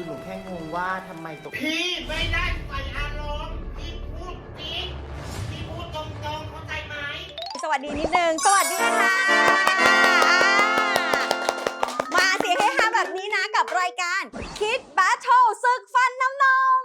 คะคือหนูแค่งงว่าทำไมตกพี่ไม่ได้ใส่อารมณ์พี่พูดจริงพี่พูดตรงๆเข้าใจไหมสวัสดีนิดนึง สวัสดีค่ะอ่ามาเสียงเฮฮาแบบนี้นะกับรายการ Kid Battle ศึกฟันน้ำนม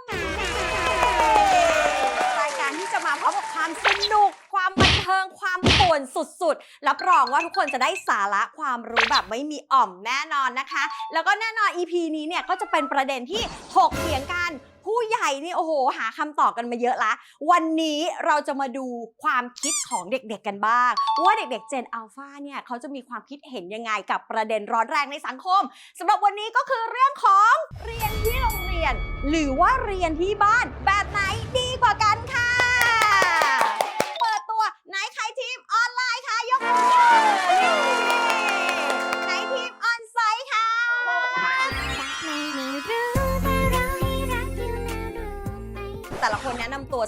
เทิงความป่วนสุดๆ รับรองว่าทุกคนจะได้สาระความรู้แบบไม่มีอ่อมแน่นอนนะคะ แล้วก็แน่นอน EP นี้เนี่ยก็จะเป็นประเด็นที่ถกเถียงกันผู้ใหญ่นี่โอ้โห หาคำตอบกันมาเยอะละ วันนี้เราจะมาดูความคิดของเด็กๆกันบ้าง ว่าเด็กๆ Gen Alpha เนี่ยเขาจะมีความคิดเห็นยังไงกับประเด็นร้อนแรงในสังคมสำหรับวันนี้ก็คือเรื่องของเรียนที่โรงเรียน หรือว่าเรียนที่บ้านแบบไหนดี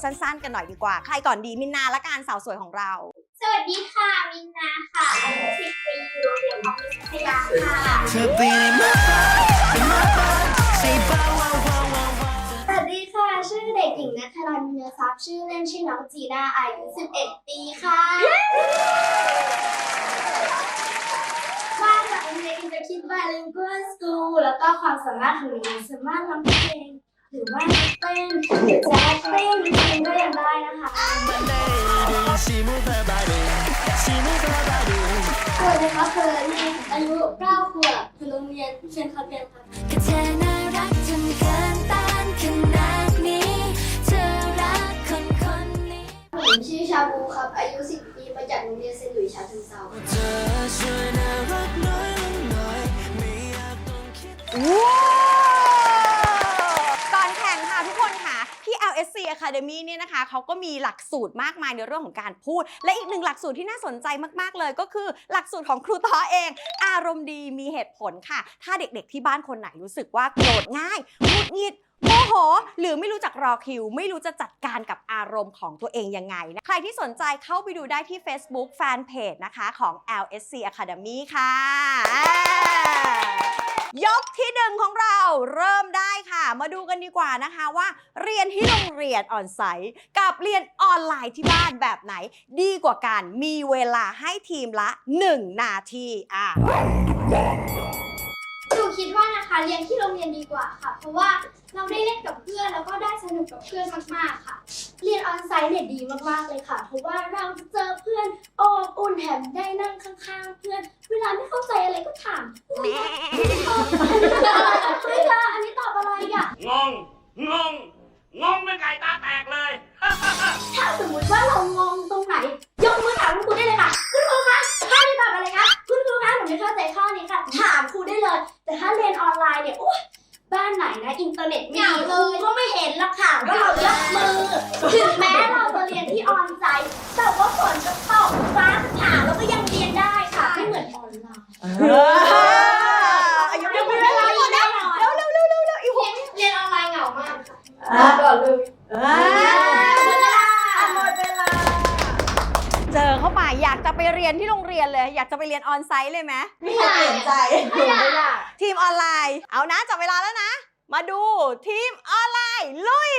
สั้นๆ กันหน่อยดีกว่า ใครก่อนดีมินนาและการสาวสวยของเรา สวัสดีค่ะ มินนาค่ะอายุสิบปีอยู่โรงเรียนของพิทยาค่ะเธอเปลี่นมาเป็นมาบ้านใส่บ้าว้าวว้าวว้าวสวัสดีค่ะ ชื่อเด็กหญิงนัทรันเนื้อทรัพย์ชื่อเล่นชื่อน้องจีน่าอายุ 11 ปีค่ะมาจากโรงเรียนอินเตอร์คิดบาลิงกัวสคูลแล้วก็ความสามารถของหนูสามารถร้องเพลง รือว่าเต้นจะเต้นจริงก็ยังได้นะคะสวัครับเอายุ9ขวบอยู่โรงเรียนเชียงคาเปียนครับผมชื่อชาบูครับ อายุ 10 ปีมาจากโรงเรียนเซนตุยส์ชาเชิงเาว Academy เนี่ยนะคะเขาก็มีหลักสูตรมากมายในเรื่องของการพูด และอีกหนึ่งหลักสูตรที่น่าสนใจมากๆเลย ก็คือหลักสูตรของครูต้อเอง อารมณ์ดีมีเหตุผลค่ะ ถ้าเด็กๆที่บ้านคนไหนรู้สึกว่าโกรธง่ายหงุดหงิดโมโห หรือไม่รู้จักรอคิว ไม่รู้จะจัดการกับอารมณ์ของตัวเองยังไงนะใครที่สนใจเข้าไปดูได้ที่ Facebook Fanpage นะคะของ LSC Academy ค่ะ ยกที่หนึ่งของเราเริ่มได้ค่ะ มาดูกันดีกว่านะคะว่า เรียนที่โรงเรียนออนไซต์กับเรียนออนไลน์ที่บ้านแบบไหน ดีกว่ากันมีเวลาให้ทีมละ 1 นาทีอะ คิดว่านะคะเรียนที่โรงเรียนดีกว่าค่ะ เพราะว่าเราได้เล่นกับเพื่อนแล้วก็ได้สนุกกับเพื่อนมากๆค่ะ เรียนออนไซต์เนี่ยดีมากๆเลยค่ะ เพราะว่าเราจะเจอเพื่อนอบอุ่นแถมได้นั่งข้างๆ เพื่อน เวลาไม่เข้าใจอะไรก็ถามแม่ตอบอันนี้อะไรอะเฮ้ยเธออันนี้ตอบอะไรอะงงงงงงเป็นไก่ตาแตกเลย ถ้าสมมติว่าเรางงตรงไหน ยกมือถามคุณครูได้เลยค่ะ คุณครูคะข้อนี้ตอบอะไรคะ คุณครูคะหนูไม่เข้าใจข้อนี้ค่ะ ถามครูได้เลย แต่ถ้าเรียนออนไลน์เนี่ยโอ๊ยบ้านไหนนะอินเทอร์เน็ตไม่เหงาดีเลยครูก็ไม่เห็นหรอกค่ะว่าเรายกมือ ถึงแม้เราจะเรียนที่ออนไลน์แต่ว่าฝนจะตกฟ้าจะผ่าเราก็ยังเรียนได้ค่ะไม่เหมือนออนไลน์อายุยังไม่ได้หมดแล้วเร็วเร็วเร็วเร็วเร็วอีกหก เรียนออนไลน์เหงามากค่ะก่อนเลย หมดเวลา หมดเวลา เจอเข้าไปอยากจะไปเรี ยนที่โรงเรียนเลย อยากจะไปเรียนออนไซต์เลยไหมไม่อยากเปลี่ยนใจไม่อยากทีมออนไลน์ เอานะจับเวลาแล้วนะ มาดูทีมออนไลน์ลุย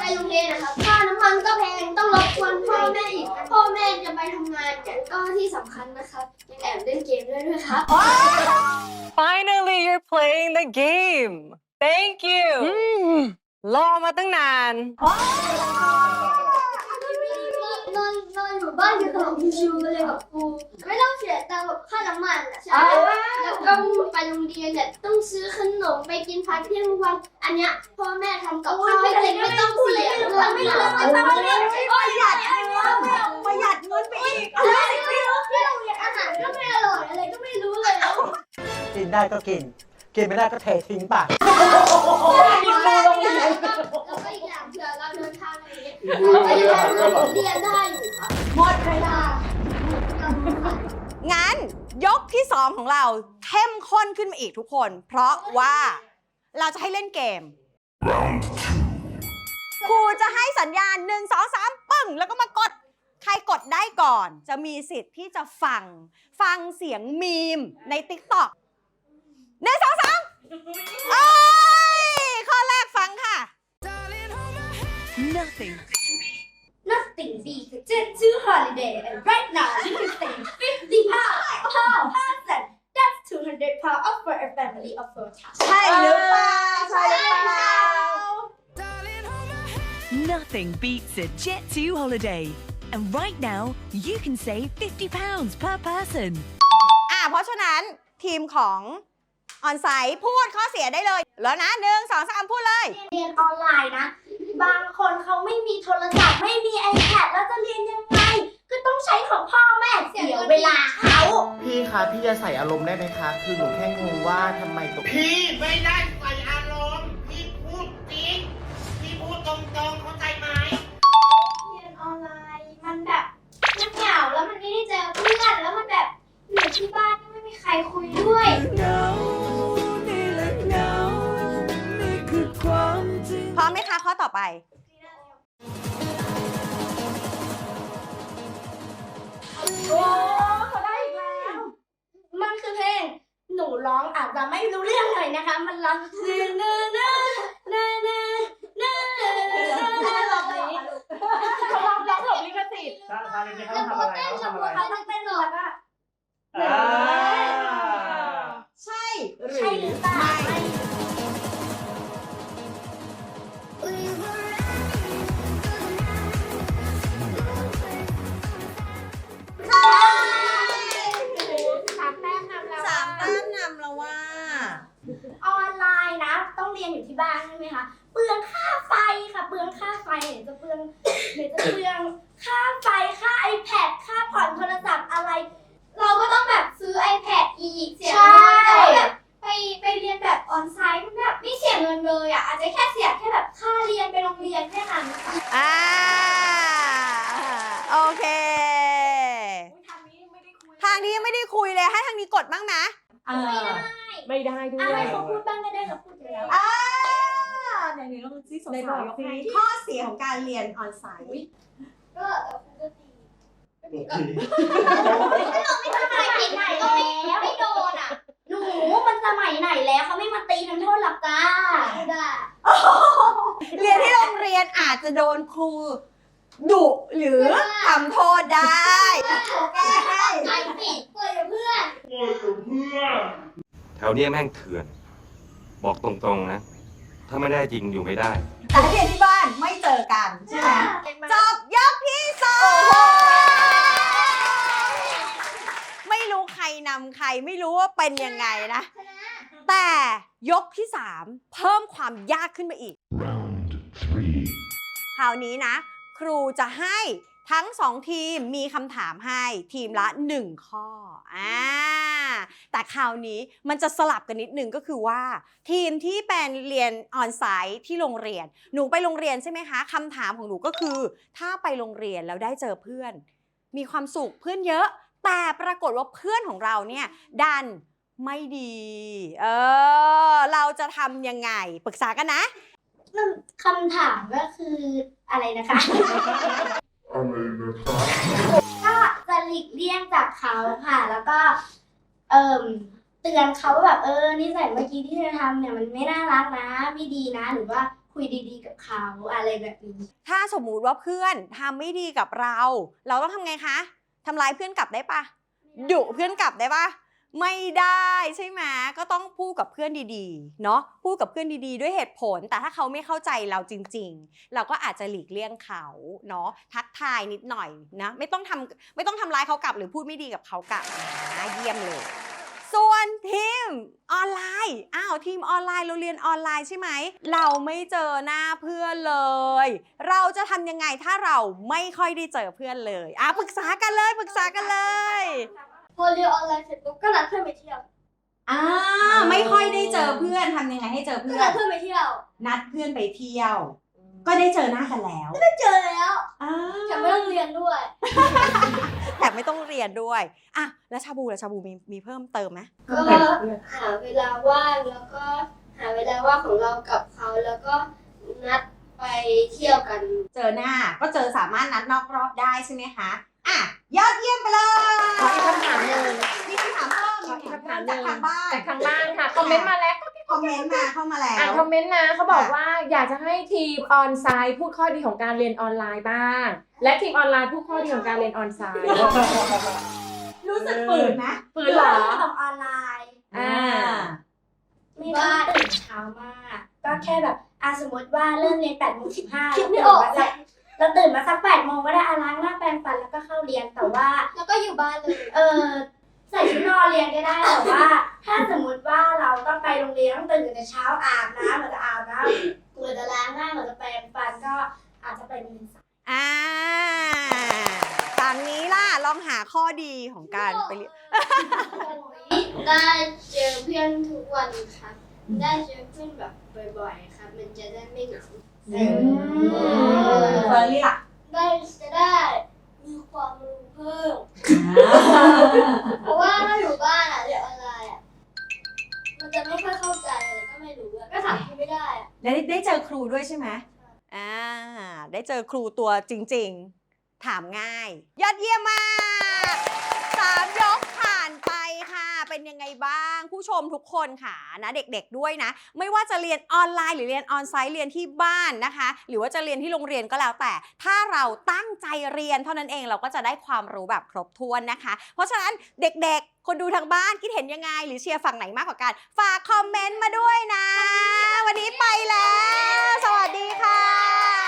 ไปโรงเรียนนะครับค่าน้ำมันก็แพงต้องรบกวนพ่อแม่อีกพ่อแม่จะไปทำงานกันก็ที่สำคัญนะครับยังแอบเล่นเกมด้วยด้วยครับ Finally, you're playing the game. Thank you. รอมาตั้งนานน อนนอนอยู่บ้านอยู่กับชิวๆเลยกับครูไม่ต้องเสียตังค์แบบค่าน้ำมันอะใช่แล้วก็ไปโรงเรียนเนี่ยต้องซื้อขนมไปกินพักเที่ยงทุกวันอันเนี้ยพ่อแม่ทำกับข้าวให้กินไม่ต้องเสียเงินไม่ต้องไม่ต้องเรียนประหยัดประหยัดเงินไปอีกอะไรไม่รู้ที่โรงเรียนอาหารก็ไม่อร่อยอะไรก็ไม่รู้เลยกินได้ก็กิน กินไม่ได้ก็เททิ้งไปแล้วก็อีกอย่างเผื่อเราเดินทางอะไรอย่างเงี้ยเราก็ยังเรียนได้อยู่ค่ะ หมดเวลางั้นยกที่ 2 ของเราเข้มข้นขึ้นมาอีกทุกคน เพราะว่าเราจะให้เล่นเกม ครูจะให้สัญญาณ 1 2 3 ปึ้ง แล้วก็มากด ใครกดได้ก่อน จะมีสิทธิ์ที่จะฟัง ฟังเสียงมีมใน t ิ k t o k หนึ่งสองสามเอ้ย ข้อแรกฟังค่ะ Nothing. Nothing beats a jet to holiday and right now you can save 50 pounds per person that's 200 pounds off for a family of four ใช่หรือเปล่าใช่หรือเปล่า Nothing beats a Jet 2 holiday. And right now, you can save £50 per person. อะเพราะฉะนั้นทีมของออนไซต์พูดข้อเสียได้เลย แล้วนะหนึ่งสองสามพูดเลย เรียนออนไลน์นะ บางคนเขาไม่มีโทรศัพท์ไม่มี iPad แล้วจะเรียนยังไง ก็ต้องใช้ของพ่อแม่เสียเวลาเขาพี่คะพี่จะใส่อารมณ์ได้ไหมคะ คือหนูแค่งงว่าทำไมตกพี่ไม่ได้ใส่อารมณ์ พี่พูดจริง พี่พูดตรงๆเข้าใจไหม เรียนออนไลน์มันแบบมันเหงาแล้วมันไม่ได้เจอเพื่อนแล้วมันแบบอยู่ที่บ้านไม่มีใครคุยด้วยพ คะ ข้อต่อไปโอ้เขาได้อีกแล้ว มันคือเพลง หนูร้องอาจจะไม่รู้เรื่องเลยนะคะ มันร้องเนื้อเนื้อเนื้อเนื้อเนื้อเนื้อเนื้อแบบนี้เขาร้องร้องหลบลิขสิทธิ์ชาชาเลนจ์เขาทำอะไรเขาท องเดี๋ยวจะเปลืองค่าไฟค่า iPad ค่าผ่อนโทรศัพท์อะไร เราก็ต้องแบบซื้อ iPad อีกเสียเงินแล้วแบบไปไปเรียนแบบออนไซต์มันแบบไม่เสียเงินเลยอะอาจจะแค่เสียแค่แบบค่าเรียนไปโรงเรียนแค่นั้นอ่าโอเค ทางนี้ยังไม่ได้คุยเลยให้ทางนี้กดบ้างนะไม่ได้ด้วอะไรยเขาพูดบ้างก็ได้เราพูดไปแล้ว อ่า ไหนๆลองซิสงสารยกให้ข้อเสียของการเรียนออนไซต์ก็ก็ตีไม่ทำอะไรผิดไหนแล้วไม่โดนอะ หนูมันสมัยไหนแล้วเขาไม่มาตีทำโทษหลับตาได้เรียนที่โรงเรียนอาจจะโดนครูดุหรือทำโทษได้แก้ให้ไอ้ปิดเปิดกับเพื่อน แถวเนี้ยแม่งเถื่อน บอกตรงๆนะ ถ้าไม่ได้จริงอยู่ไม่ได้ แต่เรียนที่บ้านไม่เจอกันใช่ไหมจบยกที่สองไม่รู้ใครนำใครไม่รู้ว่าเป็นยังไงนะ แต่ยกที่3เพิ่มความยากขึ้นมาอีกคราวนี้นะ ครูจะให้ ทั้งสองทีมมีคำถามให้ทีมละ 1 ข้ออ่าแต่คราวนี้มันจะสลับกันนิดนึงก็คือว่า ทีมที่เป็นเรียนออนไซต์ที่โรงเรียน หนูไปโรงเรียนใช่ไหมคะคำถามของหนูก็คือ ถ้าไปโรงเรียนแล้วได้เจอเพื่อน มีความสุขเพื่อนเยอะ แต่ปรากฏว่าเพื่อนของเราเนี่ยดันไม่ดี เออ เราจะทำยังไง ปรึกษากันนะ คำถามก็คืออะไรนะคะ ก็จะหลีกเลี่ยงจากเขาค่ะ แล้วก็ เอ่มเตือนเขาว่าแบบเออนิสัยเมื่อกี้ที่เธอทำเนี่ยมันไม่น่ารักนะ ไม่ดีนะ หรือว่าคุยดีๆกับเขาอะไรแบบนี้ ถ้าสมมุติว่าเพื่อนทำไม่ดีกับเรา เราต้องทำไงคะทำร้ายเพื่อนกลับได้ปะดุเพื่อนกลับได้ปะ ไม่ได้ใช่ไหมก็ต้องพูดกับเพื่อนดีๆ เนาะพูดกับเพื่อนดีๆ ด้วยเหตุผล แต่ถ้าเขาไม่เข้าใจเราจริง ๆ เราก็อาจจะหลีกเลี่ยงเขาเนาะทักทายนิดหน่อยนะไม่ต้องทำไม่ต้องทำร้ายเขากลับ หรือพูดไม่ดีกับเขากลับนะเยี่ยมเลย ส่วนทีมออนไลน์อ้าวทีมออนไลน์เราเรียนออนไลน์ใช่ไหมเราไม่เจอหน้าเพื่อนเลย เราจะทำยังไงถ้าเราไม่ค่อยได้เจอเพื่อนเลยอะปรึกษากันเลยปรึกษากันเลย อเรียนออนไลน์เสร็จปุ๊บก็นัดเพื่อนไปเที่ยวอ่าไม่ค่อยได้เจอเพื่อนทำยังไงให้เจอก็เพื่อนันดเพื่อนไปเที่ยวนัดเพื่อนไปเที่ยว ก็ได้เจอหน้ากันแล้วไม่เจอแล้วอ่าแต่ไม่ต้องเรียนด้วยแต่ไม่ต้องเรียนด้วยอะแล้วชาบูแล้วชาบูมีมีเพิ่มเติมไหมก็หาเวลาว่างแล้วก็หาเวลาว่างของเรากับเขาแล้วก็นัดไปเที่ยวกัน เจอหน้าก็เจอสามารถนัดนอกรอบได้ใช่ไหมคะอะ ยอดเยี่ยมไปเลยขออีกคำถามหนึ่ง มีคำถามเพิ่มขออีกคำถามหจานึ่กง ทางบ้านจากทางบ้านค่ะคอมเมนต์มาแล้วคอมเมนต์มาเข้ามาแล้อ่านว คอมเมนต์นะเขาบอกว่าอยากจะให้ทีมออนไซต์พูดข้อดีของการเรียนออนไลน์บ้าง และทีมออนไลน์พูดข้อดีของการเรียนออนไซต์ รู้สึกฝืนไหมฝืนเหรอ ของออนไลน์อ่า ไม่ได้ตื่นเช้ามาก ก็แค่แบบอะสมมติว่าเริ่มเรียน8ปดโมงสิบห้าคิดไม่ออก เราตื่นมาสักแปดโมงก็ได้อาล้างหน้าแปรงฟันแล้วก็เข้าเรียนแต่ว่า แล้วก็อยู่บ้านเลยเออใส่ชุดนอนเรียนก็ได้แต่ว่า ถ้าสมมติว่าเราต้องไปโรงเรียนต้องตื่นแต่เช้าอาบน้ำเหมือนจะอาบน้ำเหมือนจะล้างหน้าเหมือนจะแปรงฟันก็อาจจะไปโรงเรียนสายอ่าฝั่งนี้ล่ะลองหาข้อดีของการไปเรียนได้เจอเพื่อนทุกวันครับ ได้เจอเพื่อนแบบบ่อยๆครับ มันจะได้ไม่เหงา เฟอร์รี่ล่ะได้จะได้มีความรู้เพิ่ม เพราะว่าถ้าอยู่บ้านอะเรียนออนไลน์อะมันจะไม่ค่อยเข้าใจอะไรก็ไม่รู้อะก็ถามครูไม่ได้อะได้ได้เจอครูด้วยใช่ไหมอ่า ได้เจอครูตัวจริง ๆ ถามง่าย ยอดเยี่ยมมากสามยก เป็นยังไงบ้าง ผู้ชมทุกคนค่ะนะเด็กๆด้วยนะ ไม่ว่าจะเรียนออนไลน์หรือเรียนออนไซต์เรียนที่บ้านนะคะ หรือว่าจะเรียนที่โรงเรียนก็แล้วแต่ ถ้าเราตั้งใจเรียนเท่านั้นเองเราก็จะได้ความรู้แบบครบถ้วนนะคะ เพราะฉะนั้นเด็กๆ คนดูทางบ้านคิดเห็นยังไง หรือเชียร์ฝั่งไหนมากกว่ากัน ฝากคอมเมนต์มาด้วยนะ วันนี้ไปแล้ว สวัสดีค่ะ